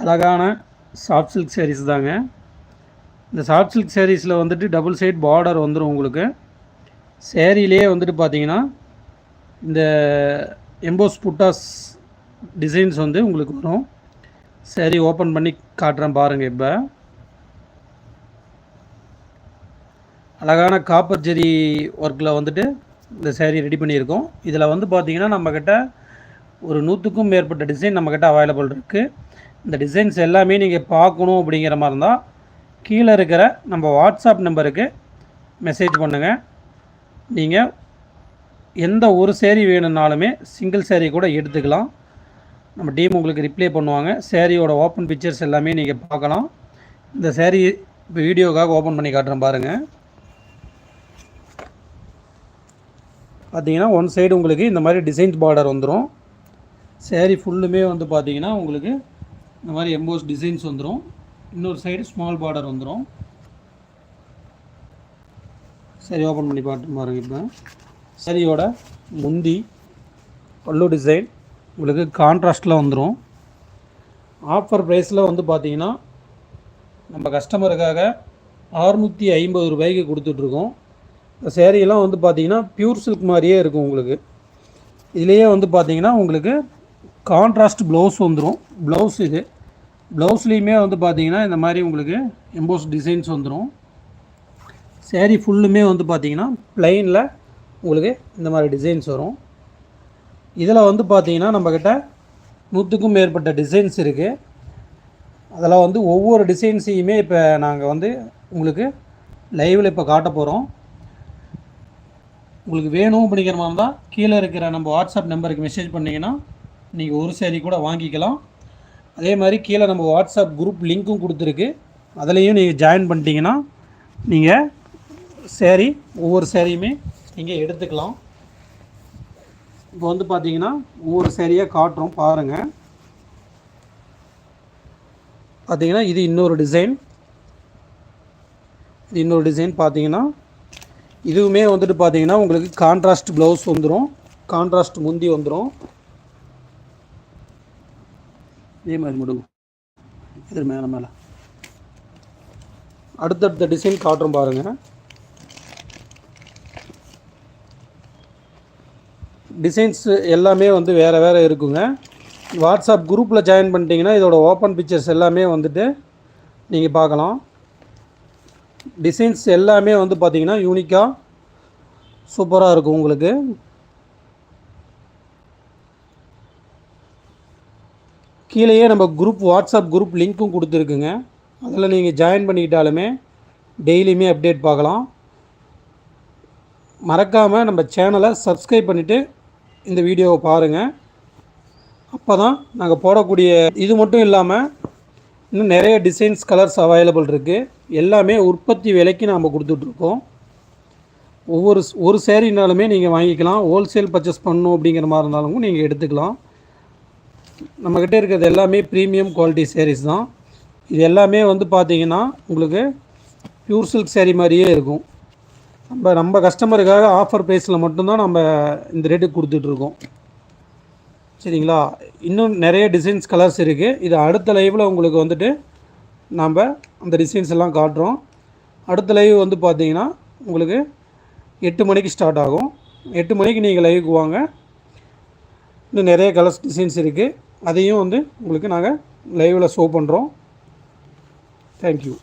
அழகான soft silk saris தாங்க. இந்த சாஃப்ட் சில்க் சாரீஸில் வந்துட்டு டபுள் சைட் பார்டர் வந்துடும் உங்களுக்கு. சேரீலேயே வந்துட்டு பார்த்தீங்கன்னா இந்த எம்போஸ் புட்டாஸ் டிசைன்ஸ் வந்து உங்களுக்கு வரும். சரி ஓப்பன் பண்ணி காட்டுறேன் பாருங்கள் இப்போ. அழகான காப்பர் ஜெரி ஒர்க்கில் வந்துட்டு இந்த சேரீ ரெடி பண்ணியிருக்கோம். இதில் வந்து பார்த்திங்கன்னா நம்மக்கிட்ட ஒரு நூற்றுக்கும் மேற்பட்ட டிசைன் நம்மக்கிட்ட அவைலபிள் இருக்குது இந்த டிசைன்ஸ் எல்லாமே நீங்கள் பார்க்கணும் அப்படிங்கிற மாதிரி இருந்தால் கீழே இருக்கிற நம்ம வாட்ஸ்அப் நம்பருக்கு மெசேஜ் பண்ணுங்கள் நீங்கள் எந்த ஒரு சேரீ வேணும்னாலுமே சிங்கிள் சேரீ கூட எடுத்துக்கலாம். நம்ம டீம் உங்களுக்கு ரிப்ளை பண்ணுவாங்க. சேரீயோட ஓப்பன் பிக்சர்ஸ் எல்லாமே நீங்கள் பார்க்கலாம். இந்த சேரீ இப்போ வீடியோக்காக ஓப்பன் பண்ணி காட்டுறேன் பாருங்கள் பார்த்தீங்கன்னா ஒன் சைடு உங்களுக்கு இந்த மாதிரி டிசைன்ஸ் பார்டர் வந்துடும் சேரீ ஃபுல்லுமே வந்து பார்த்தீங்கன்னா உங்களுக்கு இந்த மாதிரி எம்போஸ் டிசைன்ஸ் வந்துடும் இன்னொரு சைடு ஸ்மால் பார்டர் வந்துடும் சரி ஓப்பன் பண்ணி பார்த்து பாருங்க இப்போ. சரியோட முந்தி பல்லு டிசைன் உங்களுக்கு கான்ட்ராஸ்டில் வந்துடும் ஆஃபர் ப்ரைஸில் வந்து பார்த்தீங்கன்னா நம்ம கஸ்டமருக்காக அறுநூற்றி ஐம்பது ரூபாய்க்கு கொடுத்துட்ருக்கோம். இந்த சேரீலாம் வந்து பார்த்தீங்கன்னா பியூர் சில்க் மாதிரியே இருக்கும் உங்களுக்கு. இதுலேயே வந்து பார்த்தீங்கன்னா உங்களுக்கு கான்ட்ராஸ்ட் ப்ளவுஸ் வந்துடும் ப்ளவுஸ் இது. ப்ளவுஸ்லேயுமே வந்து பார்த்தீங்கன்னா இந்த மாதிரி உங்களுக்கு எம்போஸ் டிசைன்ஸ் வந்துடும் சேரீ ஃபுல்லுமே வந்து பார்த்தீங்கன்னா ப்ளைனில் உங்களுக்கு இந்த மாதிரி டிசைன்ஸ் வரும். இதில் வந்து பார்த்தீங்கன்னா நம்மக்கிட்ட நூற்றுக்கும் மேற்பட்ட டிசைன்ஸ் இருக்குது அதில் வந்து ஒவ்வொரு டிசைன்ஸையுமே இப்போ நாங்கள் வந்து உங்களுக்கு லைவில் இப்போ காட்ட போகிறோம் உங்களுக்கு வேணும் அப்படிங்கிற மாதிரி தான் கீழே இருக்கிற நம்ம வாட்ஸ்அப் நம்பருக்கு மெசேஜ் பண்ணிங்கன்னா நீங்கள் ஒரு சேரீ கூட வாங்கிக்கலாம். அதே மாதிரி கீழே நம்ம வாட்ஸ்அப் குரூப் லிங்க்கும் கொடுத்துருக்கு. அதுலேயும் நீங்கள் ஜாயின் பண்ணிட்டீங்கன்னா நீங்கள் சேரீ ஒவ்வொரு சேரீயுமே நீங்கள் எடுத்துக்கலாம். இப்போ வந்து பார்த்தீங்கன்னா ஒவ்வொரு சேரீயாக காட்டுறோம் பாருங்கள் பார்த்தீங்கன்னா இது இன்னொரு டிசைன் இது இன்னொரு டிசைன் பார்த்தீங்கன்னா இதுவுமே வந்துட்டு பார்த்தீங்கன்னா உங்களுக்கு கான்ட்ராஸ்ட் ப்ளவுஸ் வந்துடும் கான்ட்ராஸ்ட் முந்தி வந்துடும் இதே மாதிரி முடுங்க. இது மேலே மேலே. அடுத்தடுத்த டிசைன் காட்டுறோம் பாருங்கள் டிசைன்ஸ் எல்லாமே வந்து வேறு வேறு இருக்குங்க. வாட்ஸ்அப் குரூப்பில் ஜாயின் பண்ணிட்டீங்கன்னா இதோட ஓப்பன் பிக்சர்ஸ் எல்லாமே வந்துட்டு நீங்கள் பார்க்கலாம். டிசைன்ஸ் எல்லாமே வந்து பார்த்திங்கன்னா யூனிக்காக சூப்பராக இருக்கும் உங்களுக்கு. கீழேயே நம்ம குரூப் வாட்ஸ்அப் குரூப் லிங்க்கும் கொடுத்துருக்குங்க. அதில் நீங்கள் ஜாயின் பண்ணிக்கிட்டாலுமே டெய்லியுமே அப்டேட் பார்க்கலாம். மறக்காமல் நம்ம சேனலை சப்ஸ்கிரைப் பண்ணிவிட்டு இந்த வீடியோவை பாருங்கள் அப்போ தான் நாங்கள் போடக்கூடிய இது மட்டும் இல்லாமல் இன்னும் நிறைய டிசைன்ஸ் கலர்ஸ் அவைலபிள் இருக்குது எல்லாமே உற்பத்தி விலைக்கு நாம் கொடுத்துட்ருக்கோம். ஒவ்வொரு ஒரு சேரீனாலுமே நீங்கள் வாங்கிக்கலாம். ஹோல்சேல் பர்ச்சேஸ் பண்ணணும் அப்படிங்கிற மாதிரி இருந்தாலும் நீங்கள் எடுத்துக்கலாம். நம்மக்கிட்ட இருக்கிறது எல்லாமே ப்ரீமியம் குவாலிட்டி சேரீஸ் தான். இது எல்லாமே வந்து பார்த்திங்கன்னா உங்களுக்கு ப்யூர் சில்க் சேரீ மாதிரியே இருக்கும். நம்ம நம்ம கஸ்டமருக்காக ஆஃபர் ப்ரைஸில் மட்டும்தான் நம்ம இந்த ரேட்டுக்கு கொடுத்துட்ருக்கோம் சரிங்களா? இன்னும் நிறைய டிசைன்ஸ் கலர்ஸ் இருக்குது இது அடுத்த லைவில் உங்களுக்கு வந்துட்டு நாம் அந்த டிசைன்ஸ் எல்லாம் காட்டுறோம். அடுத்த லைவ் வந்து பார்த்தீங்கன்னா உங்களுக்கு எட்டு மணிக்கு ஸ்டார்ட் ஆகும். எட்டு மணிக்கு நீங்கள் லைவுக்கு வாங்க. இன்னும் நிறைய கலர்ஸ் டிசைன்ஸ் இருக்குது அதையும் வந்து உங்களுக்கு நாங்கள் லைவில் ஷோ பண்ணுறோம் தேங்க்யூ